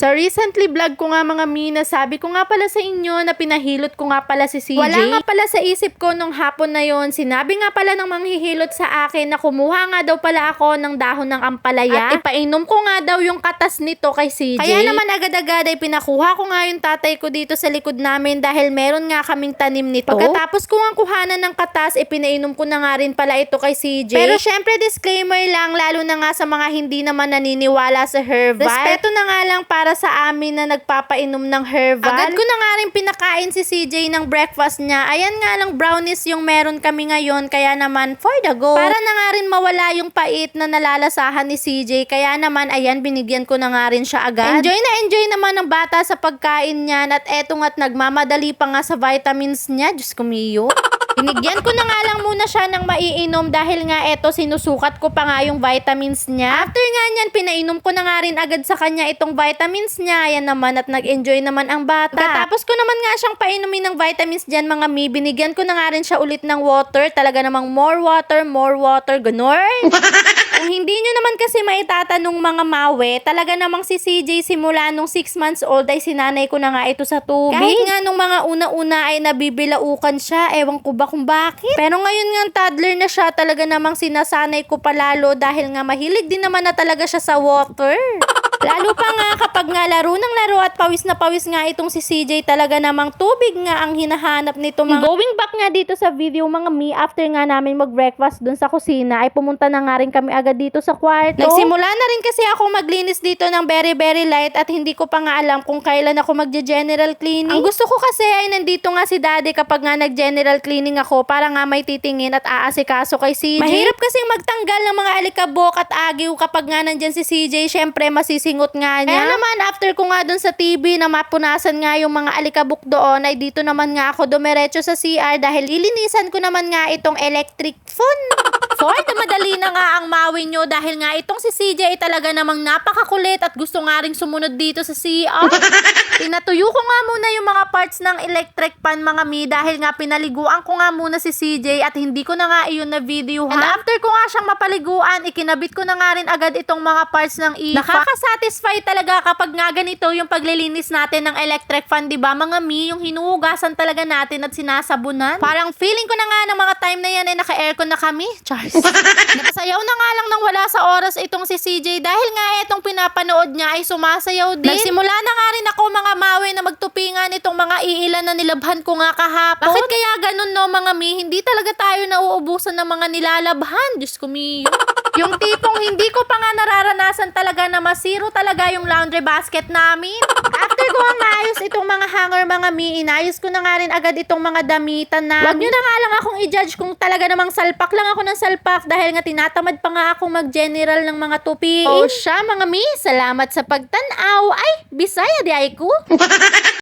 Sa recently vlog ko nga mga Mina, sabi ko nga pala sa inyo na pinahilot ko nga pala si CJ. Wala nga pala sa isip ko nung hapon na yon. Sinabi nga pala ng manghihilot sa akin na kumuha nga daw pala ako ng dahon ng ampalaya. At ipainom ko nga daw yung katas nito kay CJ. Kaya naman agad-agad ay pinakuha ko nga yung tatay ko dito sa likod namin dahil meron nga kaming tanim nito. Pagkatapos ko nga kuhanan ng katas, ipinainom ko na nga rin pala ito kay CJ. Pero syempre disclaimer lang, lalo na nga sa mga hindi naman naniniwala sa herbal. Respeto na nga lang para sa amin na nagpapainom ng herbal. Agad ko na nga rin pinakain si CJ ng breakfast niya. Ayan nga lang brownies yung meron kami ngayon, kaya naman for the go. Para na nga rin mawala yung pait na nalalasahan ni CJ, kaya naman ayan binigyan ko na nga rin siya agad. Enjoy na enjoy naman ng bata sa pagkain niyan at eto nga't nagmamadali pa nga sa vitamins niya. Diyos ko. Binigyan ko na nga lang muna siya ng maiinom dahil nga eto sinusukat ko pa nga yung vitamins niya. After nga niyan, pinainom ko na nga rin agad sa kanya itong vitamins niya. Ayan naman at nag-enjoy naman ang bata. Tapos ko naman nga siyang painumin ng vitamins dyan mga mi. Binigyan ko na nga rin siya ulit ng water. Talaga namang more water, more water, ganon. Kung hindi nyo naman kasi maitatanong mga mawe, talaga namang si CJ simula nung 6 months old ay sinanay ko na nga ito sa tubig. Kahit nga nung mga una-una ay nabibilaukan siya, ewan ko ba kung bakit. Pero ngayon nga toddler na siya, talaga namang sinasanay ko palalo dahil nga mahilig din naman na talaga siya sa water. Lalo pa nga kapag nga laro ng laro at pawis na pawis nga itong si CJ talaga namang tubig nga ang hinahanap nito mga... Going back nga dito sa video mga mi, after nga namin mag-breakfast dun sa kusina ay pumunta na nga rin kami agad dito sa kwarto. Nagsimula na rin kasi ako maglinis dito ng very very light at hindi ko pa nga alam kung kailan ako magje-general cleaning. Ang gusto ko kasi ay nandito nga si daddy kapag nga nag-general cleaning ako para nga may titingin at aasikaso kay CJ. Mahirap kasing magtanggal ng mga alikabok at agiw kapag nga nandyan si CJ. Syempre masisingot nga niya. Kaya naman after ko nga dun sa TV na mapunasan nga yung mga alikabok doon ay dito naman nga ako dumiretso sa CR dahil ilinisan ko naman nga itong electric phone. For the madali na nga ang mawi nyo dahil nga itong si CJ ay talaga namang napakakulit at gusto nga ring sumunod dito sa CR. Pinatuyo ko nga muna yung mga parts ng electric pan mga mi dahil nga pinaliguan ko nga muna si CJ at hindi ko na nga iyon na video And after ko nga siyang mapaliguan, ikinabit ko na nga rin agad itong mga parts ng IFA. Nakakasatisfy talaga kapag nga ganito yung paglilinis natin ng electric fan, di ba mga mi? Yung hinuhugasan talaga natin at sinasabunan. Parang feeling ko na nga ng mga time na yan ay naka-aircon na kami. Chars. Nakasayaw na nga lang nang wala sa oras itong si CJ dahil nga itong pinapanood niya ay sumasayaw din. Nagsimula na nga rin ako mga mawe na magtupingan itong mga iilan na nilabhan ko nga kahapon. Bakit kaya ganun no mga mi? Hindi talaga tayo nauubusan ng mga nilalabhan. Diyos ko mi. Yung tipong hindi ko pa nga nararanasan talaga na masiro talaga yung laundry basket namin. Ko ang maayos itong mga hanger mga mi, inayos ko na nga rin agad itong mga damitan na. Wag nyo na nga lang akong i-judge kung talaga namang salpak lang ako ng salpak dahil nga tinatamad pa nga akong mag-general ng mga tupi. O siya mga mi, salamat sa pagtanaw. Ay, bisaya di ay ko.